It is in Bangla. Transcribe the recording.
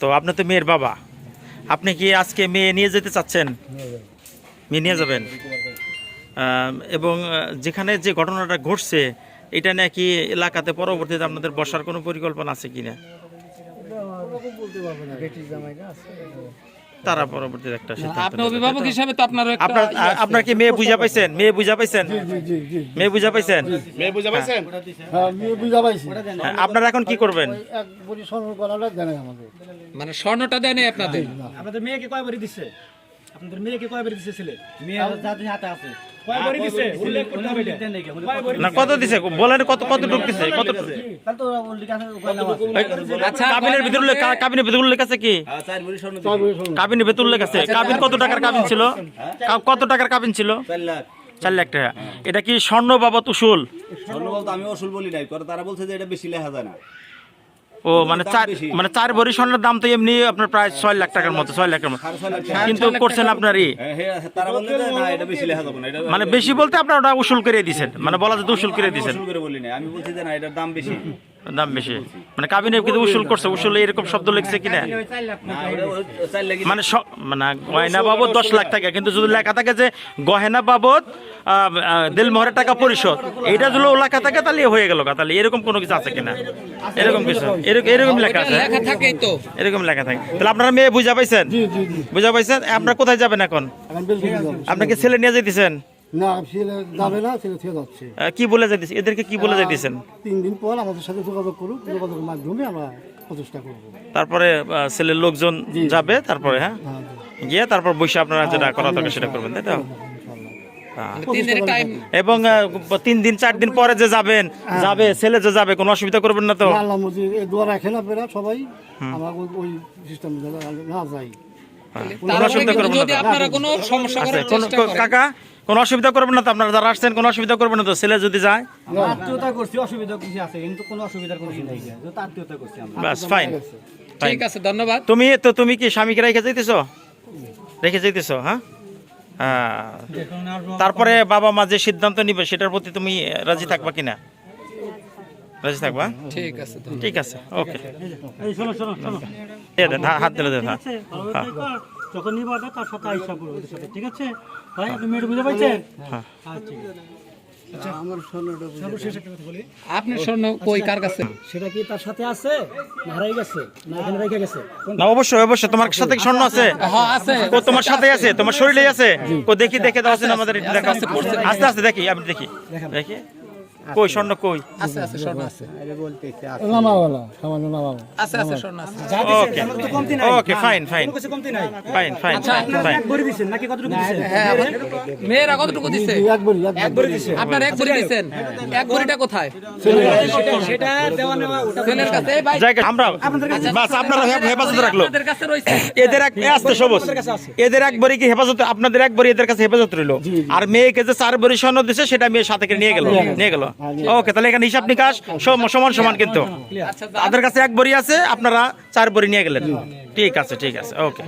তো আপনি তো মেয়ের বাবা। আপনি কি আজকে মেয়ে নিয়ে যেতে চাচ্ছেন? মেয়ে নিয়ে যাবেন? এবং যেখানে যে ঘটনাটা ঘটছে এটা নাকি এলাকাতে পরবর্তীতে আপনাদের বসার কোনো পরিকল্পনা আছে কিনা? তারা পরবর্তীতে একটা আপনি অভিভাবক? হিসাবে তো আপনার আপনার আপনার কি মেয়ে বুঝা পাইছেন? মেয়ে বুঝা পাইছেন? মেয়ে বুঝা পাইছেন? মেয়ে বুঝা পাইছেন? হ্যাঁ মেয়ে বুঝা পাইছি। হ্যাঁ, আপনারা এখন কি করবেন? এক বড়ি স্বর্ণ করাটা জানে আমাদের। মানে স্বর্ণটা দেয়নি আপনাদের? আপনাদের মেয়েকে কয় বাড়ি দিচ্ছে আপনাদের মেয়েকে কয় বাড়ি দিচ্ছে ছেলে? মেয়ে যাদের হাতে আছে। কয় বাড়ি দিচ্ছে উল্লেখ করতে হবে এটা। না কত দিছে? বলেন কত কত ঢুক দিছে? কত তাহলে তো উল্লেখ আছে কয় নাম আছে আচ্ছা কাবিনের ভিতর উল্লেখ কাবিনের ভিতর উল্লেখ আছে কি? স্বর্ণ কাবিনের ভিতর উল্লেখ আছে। কাবিন কত টাকার কাবিন ছিল? কত টাকার কাবিন ছিল? চার লাখ। টাকা। এটা কি স্বর্ণ বাবদ উসুল? স্বর্ণ বলতে আমি অসুল বলি নাই করে তারা বলছে যে এটা বেশি লেখা যায় না। ও মানে চার মানে চার ভরি স্বর্ণের দাম তো এমনি আপনার প্রায় ছয় লাখ টাকার মতো ছয় লাখের মতো। কিন্তু করছেন আপনার ই? হ্যাঁ, হ্যাঁ, তারা বললে যে না এটা বেশি লেখা যাবে না এটা মানে বেশি বলতে আপনার ওটা উসুল করে দিচ্ছেন মানে বলা যেত উসুল করে দিয়েছেন অসুল করে বলি নাই আমি বলছি যে না এটার দাম বেশি। দাম বেশি। মানে কাবিনে কিন্তু উসুল করছে উসুল এরকম শব্দ লিখছে কিনা? মানে মানে গয়না বাবদ দশ লাখ টাকা কিন্তু যদি লেখা থাকে যে গহেনা বাবদ দিলমোহরের টাকা পরিশোধ এইটা যদি লেখা থাকে তাহলে হয়ে গেল তাহলে এরকম কোনো কিছু আছে কিনা? এরকম কিছু এরকম এরকম লেখা আছে। লেখা থাকেই তো। এরকম লেখা থাকে। তাহলে আপনারা মেয়ে বুঝা পাইছেন? জি জি জি। বুঝা পাইছেন? আপনারা কোথায় যাবেন এখন? আপনাকে ছেলে নিয়ে যেতেছেন না ছেলে যাবে না ছেলে থেকে যাচ্ছে। কি বলে যেতেছেন এদেরকে কি বলে যেতেছেন তিন দিন পর আমাদের সাথে যোগাযোগ করুক যোগাযোগের মাধ্যমে আমরা প্রচেষ্টা করব। তারপরে ছেলের লোকজন যাবে তারপরে হ্যাঁ? হ্যাঁ গিয়ে তারপর বসে আপনারা যেটা করা দরকার সেটা করবেন তাই তো? হ্যাঁ। তিন দিনের টাইম এবং তিন দিন চার দিন পরে যে যাবেন যাবে ছেলে যে যাবে কোনো অসুবিধা করবেন না তো? আল্লাহ দোয়া রাখেন আপনারা সবাই। আমরা ওই সিস্টেম না যাই কোনো তারপরে অসুবিধা কিন্তু করবেন না যদি তো? আপনারা কোনো সমস্যা করার কোন চেষ্টা কোন- করেন। কাকা কোনো অসুবিধা করবেন না তো? আপনারা যারা আসছেন কোনো অসুবিধা করবেন না তো? ছেলে যদি যায়? আত্মীয়তা করছি অসুবিধা কিছু আছে কিন্তু কোনো অসুবিধার কোনো কিছু আত্মীয়তা করছি আমরা। বাস ফাইন ঠিক আছে। ধন্যবাদ। তুমি তো তুমি কি স্বামীকে রেখে যাইতেছো? রেখে যাইতেছো হ্যাঁ? হ্যাঁ। তারপরে বাবা মা যে সিদ্ধান্ত নিবে সেটার প্রতি তুমি রাজি থাকবা কিনা? থাকবা ঠিক আছে ঠিক আছে ওকে। হাত দিলে দেন হ্যাঁ। যখন নিবা তার সাথে আইসা করো ওদের সাথে ঠিক আছে? ভাই আপনি মেয়েটা বুঝে পাইছেন হ্যাঁ। আচ্ছা ঠিক আছে। আমার স্বর্ণটা সর্বশেষ একটা কথা বলি। আপনার স্বর্ণ কই কার কাছে? সেটা কি তার সাথে আছে? না হারাই গেছে? না এখানে রেখে গেছে? না অবশ্যই অবশ্যই তোমার সাথে কি স্বর্ণ আছে? হ্যাঁ আছে। ও তোমার সাথে আছে তোমার শরীরে আছে। ও দেখি দেখে দাও আছে আমাদের আস্তে আস্তে দেখি আমি দেখি। দেখি। কই স্বর্ণ কই? আছে আছে স্বর্ণ। আছে নামাওয়ালা সামান্য নামাওয়ালা আছে আছে স্বর্ণ আছে। ওকে কমতি নাই। ওকে ফাইন ফাইন কিছু কমতি নাই। ফাইন ফাইন ফাইন এক ভরি দিছেন নাকি কতটুকু দিছেন? হ্যাঁ মেয়েরা কতটুকু দিছে? এক বড়ি এক বড়ি। আপনার এক বড়ি দিছেন? এক বড়িটা কোথায়? সেটা- সেটা দেওয়া নেওয়া ওটা ছেলের কাছে ভাই। আমরা বাস আপনারা হেফাজতে রাখল। আপনাদের কাছে রয়েছে। এদের এক সবুজ। এদের এক বড়ি কি হেফাজত আপনাদের এক বড়ি এদের কাছে হেফাজত রইল? আর মেয়েকে যে চার বড়ি স্বর্ণ দিছে সেটা মেয়ে সাথে করে নিয়ে গেল। নিয়ে গেল। ওকে তাহলে এখানে হিসাব নিকাশ সমান সমান কিন্তু। আচ্ছা তাদের কাছে এক বড়ি আছে আপনারা চার বড়ি নিয়ে গেলেন। ঠিক আছে ঠিক আছে। ওকে